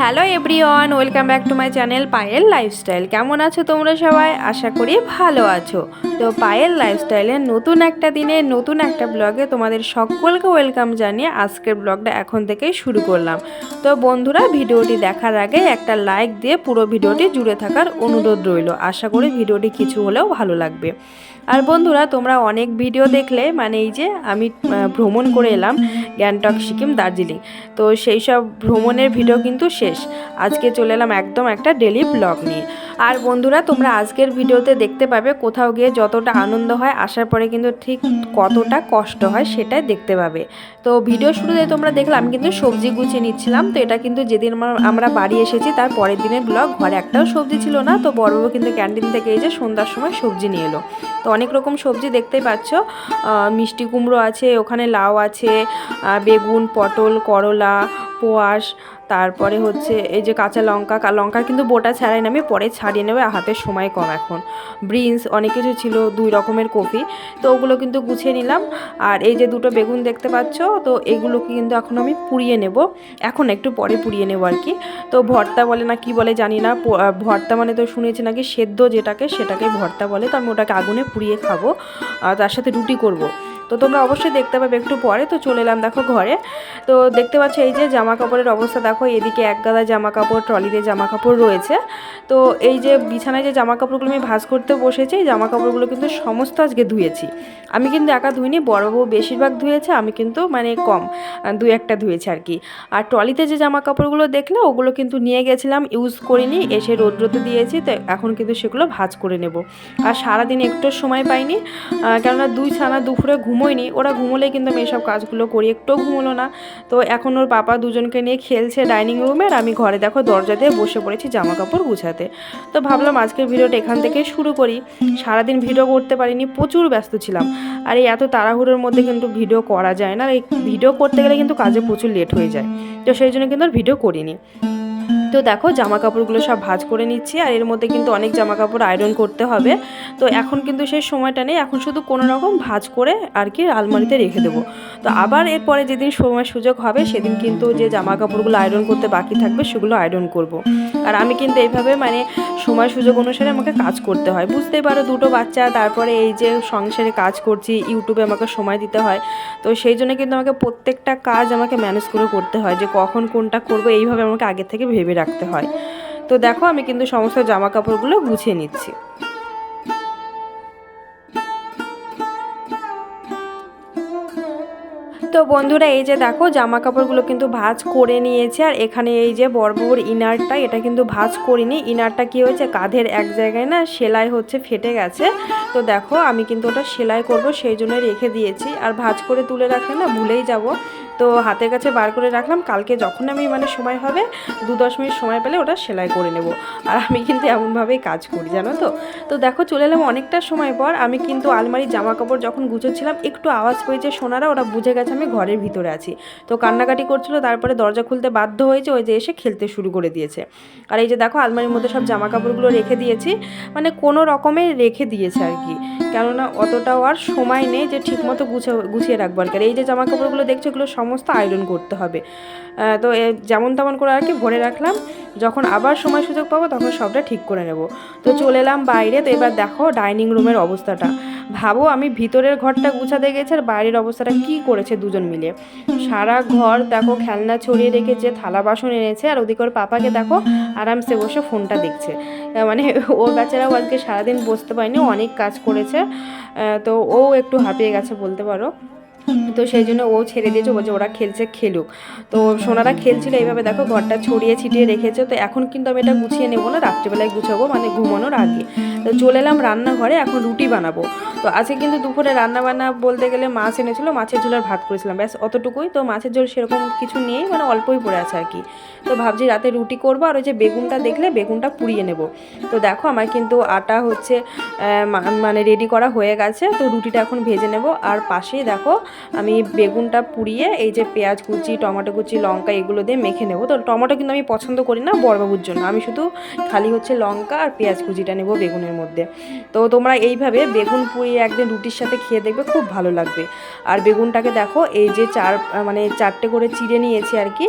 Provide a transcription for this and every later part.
Hello everyone welcome back to my channel Payel lifestyle কেমন আছো তোমরা সবাই? আশা করি ভালো আছো। তো পায়েল লাইফস্টাইলে নতুন একটা দিনে, নতুন একটা ব্লগে তোমাদের সকলকে ওয়েলকাম জানিয়ে আজকের ব্লগটা এখন থেকেই শুরু করলাম। তো বন্ধুরা, ভিডিওটি দেখার আগে একটা লাইক দিয়ে পুরো ভিডিওটি জুড়ে থাকার অনুরোধ রইল। আশা করি ভিডিওটি কিছু হলেও ভালো লাগবে। আর বন্ধুরা, তোমরা অনেক ভিডিও দেখলে মানে এই যে আমি ভ্রমণ করে এলাম গ্যাংটক, সিকিম, দার্জিলিং। তো সেই সব ভ্রমণের ভিডিও কিন্তু শেষ। আজকে চলে এলাম একদম একটা ডেলি ব্লগ নিয়ে। আর বন্ধুরা, তোমরা আজকের ভিডিওতে দেখতে পাবে কোথাও গিয়ে যতটা আনন্দ হয়, আসার পরে কিন্তু ঠিক কতটা কষ্ট হয় সেটাই দেখতে পাবে। তো ভিডিও শুরুতে তোমরা দেখলাম আমি কিন্তু সবজি গুছিয়ে নিচ্ছিলাম, তো এটা কিন্তু যেদিন আমরা বাড়ি এসেছি, তার পরের দিনের ব্লগ। ঘরে একটাও সবজি ছিল না, তো বড়বাবু কিন্তু ক্যান্টিন থেকে এই যে সন্ধ্যার সময় সবজি নিয়ে এলো। তো অনেক রকম সবজি দেখতেই পাচ্ছ। মিষ্টি কুমড়ো আছে, ওখানে লাউ আছে বেগুন, পটল, করলা, পোয়াশ তারপরে হচ্ছে এই যে কাঁচা লঙ্কা লঙ্কার কিন্তু বোটা ছাড়াই না, আমি পরে ছাড়িয়ে নেবে হাতের সময় কম এখন। ব্রিনস অনেক কিছু ছিল, দুই রকমের কফি, তো ওগুলো কিন্তু গুছিয়ে নিলাম। আর এই যে দুটো বেগুন দেখতে পাচ্ছ, তো এগুলোকে কিন্তু এখন আমি পুড়িয়ে নেব। এখন একটু পরে পুড়িয়ে নেব আর কি। তো ভর্তা বলে না, কি বলে জানি না ভর্তা মানে তো শুনেছি নাকি, সেদ্ধ যেটাকে, সেটাকে ভর্তা বলে, তো আমি ওটাকে আগুনে পুড়িয়ে খাব। আর তার সাথে রুটি করব। তো তোমরা অবশ্যই দেখতে পাবে, একটু পরে তো চলে এলাম দেখো ঘরে। তো দেখতে পাচ্ছ এই যে জামা কাপড়ের অবস্থা, দেখো এদিকে এক গাদা জামা কাপড় ট্রলিতে জামা কাপড় রয়েছে। তো এই যে বিছানায় যে জামা কাপড়গুলো আমি ভাঁজ করতে বসেছি, এই জামা কাপড়গুলো কিন্তু সমস্ত আজকে ধুয়েছি। আমি কিন্তু একা ধুইনি, বড় বউ বেশিরভাগ ধুয়েছে, আমি কিন্তু মানে কম, দু একটা ধুয়েছি আর কি। আর ট্রলিতে যে জামা কাপড়গুলো দেখলে, ওগুলো কিন্তু নিয়ে গেছিলাম, ইউজ করিনি, এসে রোদ্রতে দিয়েছি, তো এখন কিন্তু সেগুলো ভাজ করে নেব। আর সারাদিন একটু সময় পাইনি কেননা দুই ছানা দুপুরে ঘুমোয়নি। ওরা ঘুমোলে কিন্তু আমি এসব কাজগুলো করি। একটুও ঘুমোলো না। তো এখন ওর পাপা দুজনকে নিয়ে খেলছে ডাইনিং রুমে আর আমি ঘরে দেখো দরজা দিয়ে বসে পড়েছি জামা কাপড় গুছাতে। তো ভাবলাম আজকের ভিডিওটা এখান থেকে শুরু করি। সারাদিন ভিডিও করতে পারিনি, প্রচুর ব্যস্ত ছিলাম। আর এই এত তাড়াহুড়োর মধ্যে কিন্তু ভিডিও করা যায় না। আর এই ভিডিও করতে গেলে কিন্তু কাজে প্রচুর লেট হয়ে যায়। তো সেই জন্য কিন্তু আর ভিডিও করিনি। তো দেখো জামা কাপড়গুলো সব ভাজ করে নিচ্ছি, আর এর মধ্যে কিন্তু অনেক জামা কাপড় আয়রন করতে হবে তো এখন কিন্তু সেই সময়টা নেই, এখন শুধু কোনো রকম ভাজ করে আর কি আলমারিতে রেখে দেবো তো আবার এরপরে যেদিন সময় সুযোগ হবে, সেদিন কিন্তু যে জামা কাপড়গুলো আয়রন করতে বাকি থাকবে, সেগুলো আয়রন করব। আর আমি কিন্তু এইভাবে মানে সময় সুযোগ অনুসারে আমাকে কাজ করতে হয়। বুঝতেই পারো দুটো বাচ্চা, তারপরে এই যে সংসারে কাজ করছি, ইউটিউবে আমাকে সময় দিতে হয়। তো সেই জন্য কিন্তু আমাকে প্রত্যেকটা কাজ আমাকে ম্যানেজ করে করতে হয় যে কখন কোনটা করব, এইভাবে আমাকে আগে থেকে ভেবে রাখতে হয়। তো দেখো আমি কিন্তু সমস্ত জামা কাপড়গুলো গুছিয়ে নিচ্ছি। তো বন্ধুরা, এই যে দেখো জামা কাপড়গুলো কিন্তু ভাজ করে নিয়েছে। আর এখানে এই যে বরবর ইনারটা, এটা কিন্তু ভাজ করিনি। ইনারটা কি হয়েছে? কাঁধের এক জায়গায় না সেলাই হচ্ছে, ফেটে গেছে। তো দেখো, আমি কিন্তু ওটা সেলাই করব, সেই জন্য রেখে দিয়েছি। আর ভাজ করে তুলে রাখলে না, ভুলেই যাব। তো হাতের কাছে বার করে রাখলাম। কালকে যখন আমি মানে সময় হবে, দু দশ মিনিট সময় পেলে ওটা সেলাই করে নেব। আর আমি কিন্তু এমনভাবেই কাজ করি, জানো তো? তো দেখো, চলে এলাম অনেকটা সময় পর। আমি কিন্তু আলমারির জামা কাপড় যখন গুছোচ্ছিলাম, একটু আওয়াজ পেয়েছে সোনারা, ওরা বুঝে গেছে আমি ঘরের ভিতরে আছি। তো কান্নাকাটি করছিল, তারপরে দরজা খুলতে বাধ্য হয়েছে, ওই যে এসে খেলতে শুরু করে দিয়েছে। আর এই যে দেখো, আলমারির মধ্যে সব জামা কাপড়গুলো রেখে দিয়েছি। মানে কোনো রকমে রেখে দিয়েছে আর কি। কেননা, অতটাও আর সময় নেই যে ঠিকমতো গুছিয়ে গুছিয়ে রাখব আর কি। এই যে জামা কাপড়গুলো দেখছ, এগুলো সমস্ত আয়রন করতে হবে। তো যেমন তেমন করে আর কি ভরে রাখলাম। যখন আবার সময় সুযোগ পাবো তখন সবটা ঠিক করে নেব। তো চলে এলাম বাইরে। তো এবার দেখো ডাইনিং রুমের অবস্থাটা। ভাবো আমি ভিতরের ঘরটা গুছাতে গেছে আর বাইরের অবস্থাটা কি করেছে দুজন মিলে। সারা ঘর দেখো খেলনা ছড়িয়ে রেখেছে, থালা বাসন এনেছে আর ওদিকে ওর পাপাকে দেখো আরামসে বসে ফোনটা দেখছে। মানে ও বেচারাও আজকে সারাদিন বসতে পারেনি, অনেক কাজ করেছে। তো ও একটু হাঁপিয়ে গেছে বলতে পারো। তো সেই জন্য ও ছেড়ে দিয়েছে, বলছে ওরা খেলছে, খেলুক। তো সোনারা খেলছিল এইভাবে, দেখো ঘরটা ছড়িয়ে ছিটিয়ে রেখেছে, তো এখন কিন্তু আমি এটা গুছিয়ে নেব না, রাত্রিবেলায় গুছাবো মানে ঘুমানোর আগে। তো চলে এলাম রান্নাঘরে, এখন রুটি বানাবো। তো আজকে কিন্তু দুপুরে রান্না বান্না বলতে গেলে মাছ এনেছিল, মাছের ঝোল আর ভাত করেছিলাম, ব্যাস অতটুকুই। তো মাছের ঝোল সেরকম কিছু নেই মানে অল্পই পড়ে আছে আর কি। তো ভাবছি রাতে রুটি করব, আর ওই যে বেগুনটা দেখলে, বেগুনটা পুড়িয়ে নেব। তো দেখো আমার কিন্তু আটা হচ্ছে মানে রেডি করা হয়ে গেছে, তো রুটিটা এখন ভেজে নেব। আর পাশেই দেখো আমি বেগুনটা পুড়িয়ে এই যে পেঁয়াজ কুচি, টমেটো কুচি, লঙ্কা এগুলো দিয়ে মেখে নেব। তো টমেটো কিন্তু আমি পছন্দ করি না বড়বাবুর জন্য। আমি শুধু খালি হচ্ছে লঙ্কা আর পেঁয়াজ কুচিটা নেব বেগুনের মধ্যে। তো তোমরা এইভাবে বেগুন পুড়িয়ে একদিন রুটির সাথে খেয়ে দেখবে, খুব ভালো লাগবে। আর বেগুনটাকে দেখো, এই যে চার মানে চারটে করে চিড়ে নিয়েছি আর কি,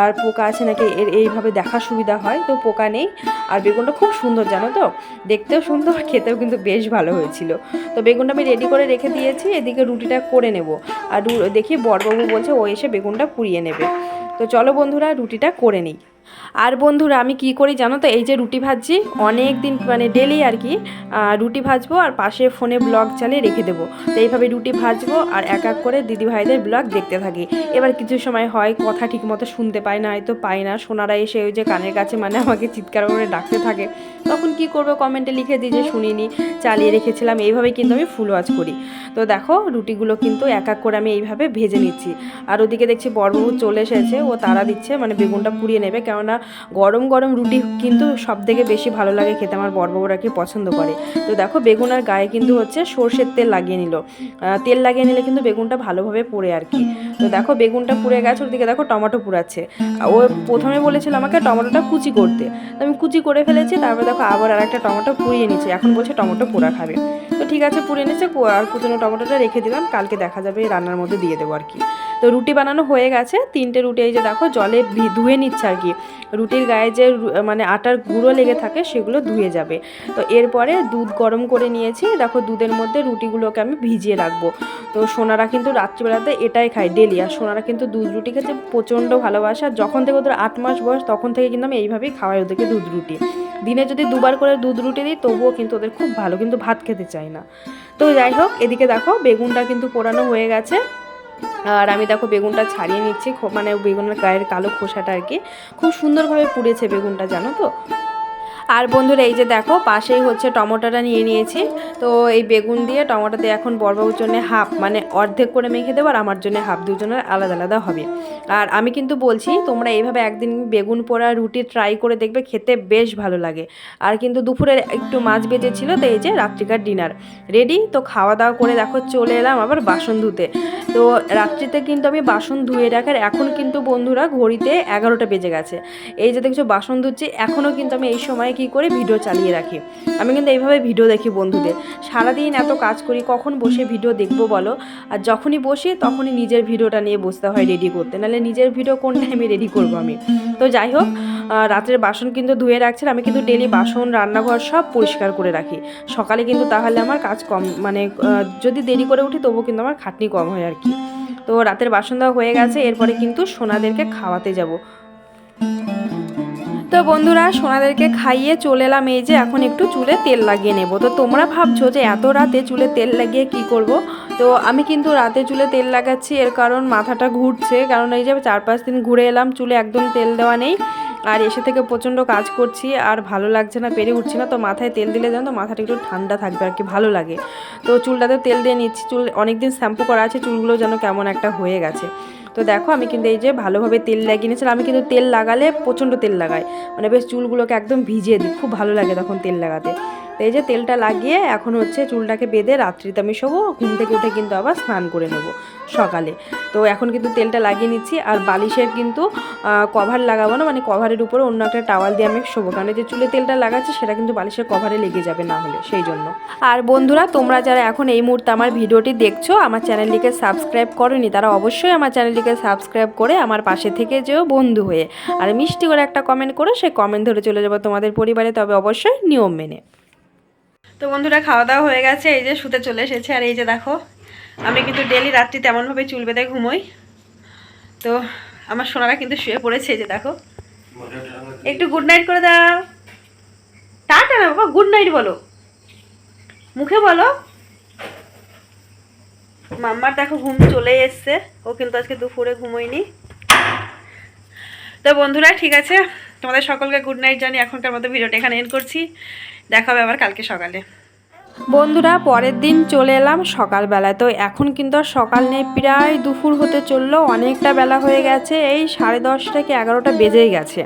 আর পোকা আছে নাকি, এর এইভাবে দেখার সুবিধা হয়, তো পোকা নেই। আর বেগুনটা খুব সুন্দর, জানো তো? দেখতেও সুন্দর, খেতেও কিন্তু বেশ ভালো হয়েছিল। তো বেগুনটা আমি রেডি করে রেখে দিয়েছি, এদিকে রুটিটা করে নেব। আর দেখি বড়বাবু বলছে ও এসে বেগুনটা পুড়িয়ে নেবে। তো চলো বন্ধুরা, রুটিটা করে নিই। আর বন্ধুরা, আমি কি করি জানো তো? এই যে রুটি ভাজছি অনেক দিন মানে ডেলি আর কি রুটি ভাজবো আর পাশে ফোনে ব্লগ চালিয়ে রেখে দেবো। তো এইভাবে রুটি ভাজবো আর এক এক করে দিদি ভাইদের ব্লগ দেখতে থাকি। এবার কিছু সময় হয়, কথা ঠিক মতো শুনতে পায় না হয়তো পাই না। সোনারা এসে ওই যে কানের কাছে মানে আমাকে চিৎকার করে ডাকতে থাকে। তখন কি করব? কমেন্টে লিখে দিই যে, শুনিনি, চালিয়ে রেখেছিলাম। এইভাবে কিন্তু আমি ফুল ওয়াজ করি। তো দেখো, রুটিগুলো কিন্তু এক এক করে আমি এইভাবে ভেজে নিচ্ছি। আর ওদিকে দেখছি বড়বাবু চলে এসেছে, ও তারা দিচ্ছে মানে বেগুনটা পুড়িয়ে নেবে। কেননা গরম গরম রুটি কিন্তু সব থেকে বেশি ভালো লাগে খেতে, আমার বড়বাবুরা কি পছন্দ করে। তো দেখো, বেগুন আর গায়ে কিন্তু হচ্ছে সর্ষের তেল লাগিয়ে নিল। তেল লাগিয়ে নিলে কিন্তু বেগুনটা ভালোভাবে পুড়ে আর কি। তো দেখো, বেগুনটা পুড়ে গেছে ওর দিকে দেখো টমেটো পুড়াচ্ছে। ও প্রথমে বলেছিল আমাকে টমেটোটা কুচি করতে। তো আমি কুচি করে ফেলেছি, তারপর দেখো আবার আর একটা টমেটো পুড়িয়ে নিচ্ছে এখন বলছে টমেটো পোড়া খাবে। তো ঠিক আছে পুড়ে নিচ্ছে আর কুচনো টমেটোটা রেখে দিলাম, কালকে দেখা যাবে, রান্নার মধ্যে দিয়ে দেবো আর কি। তো রুটি বানানো হয়ে গেছে, তিনটে রুটি এই যে দেখো, জলে ধুয়ে নিচ্ছে আর কি। রুটির গায়ে যে মানে আটার গুঁড়ো লেগে থাকে সেগুলো ধুয়ে যাবে। তো এরপরে দুধ গরম করে নিয়েছি। দেখো দুধের মধ্যে রুটিগুলোকে আমি ভিজিয়ে রাখব। তো সোনারা কিন্তু রাত্রিবেলাতে এটাই খায় ডেলি। আর সোনারা কিন্তু দুধ রুটি খেতে প্রচণ্ড ভালোবাসে। আর যখন থেকে ওদের আট মাস বয়স, তখন থেকে কিন্তু আমি এইভাবেই খাওয়াই ওদেরকে দুধ রুটি। দিনে যদি দুবার করে দুধ রুটি দিই, তবুও কিন্তু ওদের খুব ভালো। কিন্তু ভাত খেতে চায় না। তো যাই হোক, এদিকে দেখো বেগুনটা কিন্তু পোড়ানো হয়ে গেছে। আর আমি দেখো বেগুনটা ছাড়িয়ে নিচ্ছি মানে বেগুনের গায়ের কালো খোসাটা আর কি। খুব সুন্দরভাবে পুড়েছে বেগুনটা, জানো তো? আর বন্ধুরা, এই যে দেখো, পাশেই হচ্ছে টমেটোটা নিয়ে নিয়েছি। তো এই বেগুন দিয়ে টমেটো দিয়ে এখন বড়বাবুর জন্য হাফ মানে অর্ধেক করে মেখে দেবো আর আমার জন্য হাফ দুজনের আলাদা আলাদা হবে। আর আমি কিন্তু বলছি, তোমরা এইভাবে একদিন বেগুন পোড়া রুটি ট্রাই করে দেখবে, খেতে বেশ ভালো লাগে। আর কিন্তু দুপুরে একটু মাছ বেজেছিল, তো এই যে রাত্রিকার ডিনার। রেডি? তো খাওয়া দাওয়া করে দেখো, চলে এলাম আবার বাসন ধুতে। তো রাত্রিতে কিন্তু আমি বাসন ধুয়ে রাখার, এখন কিন্তু বন্ধুরা ঘড়িতে এগারোটা বেজে গেছে। এই যে দেখছ, বাসন ধুচ্ছি এখনও কিন্তু আমি এই সময় কি করে ভিডিও চালিয়ে রাখি। আমি কিন্তু এইভাবে ভিডিও দেখি বন্ধুদের। সারাদিন এত কাজ করি, কখন বসে ভিডিও দেখব বলো? আর যখনই বসি, তখনই নিজের ভিডিওটা নিয়ে বসতে হয় রেডি করতে। নাহলে নিজের ভিডিও কোন টাইমে রেডি করব আমি? তো যাই হোক রাতের বাসন কিন্তু ধুয়ে রাখছি আমি কিন্তু ডেলি বাসন, রান্নাঘর সব পরিষ্কার করে রাখি। সকালে কিন্তু তাহলে আমার কাজ কম মানে যদি দেরি করে উঠি তবুও কিন্তু আমার খাটনি কম হয় আর কি। তো রাতের বাসন দেওয়া হয়ে গেছে, এরপরে কিন্তু সোনাদেরকে খাওয়াতে যাব। তো বন্ধুরা, সোনাদেরকে খাইয়ে চলে এলাম। এই যে এখন একটু চুলে তেল লাগিয়ে নেব। তো তোমরা ভাবছ যে এত রাতে চুলে তেল লাগিয়ে কি করব? তো আমি কিন্তু রাতে চুলে তেল লাগাচ্ছি, এর কারণ মাথাটা ঘুরছে। কারণ এই যে চার পাঁচ দিন ঘুরে এলাম, চুলে একদম তেল দেওয়া নেই। আর এসে থেকে প্রচণ্ড কাজ করছি, আর ভালো লাগছে না, পেরে উঠছে না। তো মাথায় তেল দিলে যেন তো মাথাটা একটু ঠান্ডা থাকবে আর কি, ভালো লাগে। তো চুলটাতে তেল দিয়ে নিচ্ছি। চুল অনেকদিন শ্যাম্পু করা আছে, চুলগুলো যেন কেমন একটা হয়ে গেছে। তো দেখো, আমি কিন্তু এই যে ভালোভাবে তেল লাগিয়ে নিয়েছিলাম। আমি কিন্তু তেল লাগালে প্রচণ্ড তেল লাগাই। মানে বেশ চুলগুলোকে একদম ভিজিয়ে দিই। খুব ভালো লাগে তখন তেল লাগাতে। তো এই যে তেলটা লাগিয়ে এখন হচ্ছে চুলটাকে বেঁধে রাত্রিতে আমি শোবো, ঘুম থেকে উঠে কিন্তু আবার স্নান করে নেব সকালে। তো এখন কিন্তু তেলটা লাগিয়ে নিচ্ছি আর বালিশের কিন্তু কভার লাগাবো না মানে কভারের উপরে অন্য একটা টাওয়াল দিয়ে আমি শোবো। কারণ যে চুলে তেলটা লাগাচ্ছি, সেটা কিন্তু বালিশের কভারে লেগে যাবে না হলে, সেই জন্য। আর বন্ধুরা, তোমরা যারা এখন এই মুহূর্তে আমার ভিডিওটি দেখছ, আমার চ্যানেলটিকে সাবস্ক্রাইব করনি, তারা অবশ্যই আমার চ্যানেলটিকে সাবস্ক্রাইব করে আমার পাশে থেকে যেও বন্ধু হয়ে। আর মিষ্টি করে একটা কমেন্ট করো সেই কমেন্ট ধরে চলে যাব তোমাদের পরিবারে, তবে অবশ্যই নিয়ম মেনে। তো বন্ধুরা, খাওয়া দাওয়া হয়ে গেছে। এই যে শুতে চলে এসেছে। আর এই যে দেখো, আমি কিন্তু ডেলি রাত্রি তেমনভাবে চুল বেঁধে ঘুমোই। তো আমার সোনারা কিন্তু শুয়ে পড়েছে এই যে দেখো। একটু গুড নাইট করে দাও। টাটা না, বাবা গুড নাইট বলো। মুখে বলো। মাম্মার দেখো, ঘুম চলে এসছে। ও কিন্তু আজকে দুপুরে ঘুমোয়নি। তো বন্ধুরা, ঠিক আছে। তোমাদের সকলকে গুড নাইট জানি এখনকার মতো ভিডিওটা এখানে এন্ড করছি। দেখা হবে আবার কালকে সকালে। বন্ধুরা, পরের দিন চলে এলাম সকালবেলায়। তো এখন কিন্তু সকাল নেই, প্রায় দুপুর হতে চলল, অনেকটা বেলা হয়ে গেছে, এই সাড়ে দশটা কি এগারোটা বেজেই গেছে।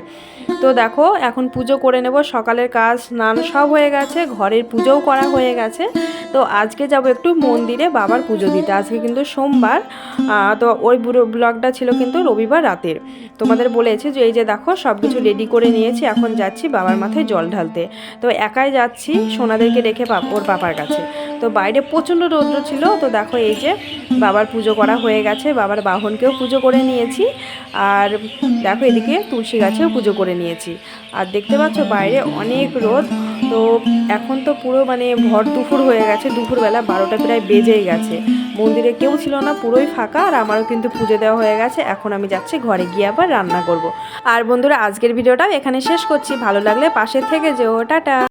তো দেখো, এখন পুজো করে নেব, সকালের কাজ স্নান সব হয়ে গেছে, ঘরের পুজোও করা হয়ে গেছে। তো আজকে যাব একটু মন্দিরে বাবার পুজো দিতে, আজকে কিন্তু সোমবার। তো ওই ব্লগটা ছিল কিন্তু রবিবার রাতের। তোমাদের বলেছি যে এই যে দেখো সব কিছু রেডি করে নিয়েছি, এখন যাচ্ছি বাবার মাথায় জল ঢালতে। তো একাই যাচ্ছি, সোনাদেরকে রেখে ওর বাবার কাছে। তো বাইরে প্রচণ্ড রৌদ্র ছিল, তো দেখো এই যে বাবার পুজো করা হয়ে গেছে, বাবার বাহনকেও পুজো করে নিয়েছি, আর দেখো এদিকে তুলসী গাছেও পুজো করে নিয়েছি। আর দেখতে পাচ্ছ বাইরে অনেক রোদ, তো এখন তো পুরো মানে ভর দুপুর হয়ে গেছে, দুপুরবেলা বারোটা প্রায় বেজেই গেছে। মন্দিরে কেউ ছিল না, পুরোই ফাঁকা, আর আমারও কিন্তু পুজো দেওয়া হয়ে গেছে, এখন আমি যাচ্ছি ঘরে গিয়ে আবার রান্না করব। আর বন্ধুরা, আজকের ভিডিওটাও এখানে শেষ করছি। ভালো লাগলে পাশে থেকে যেও। টাটা।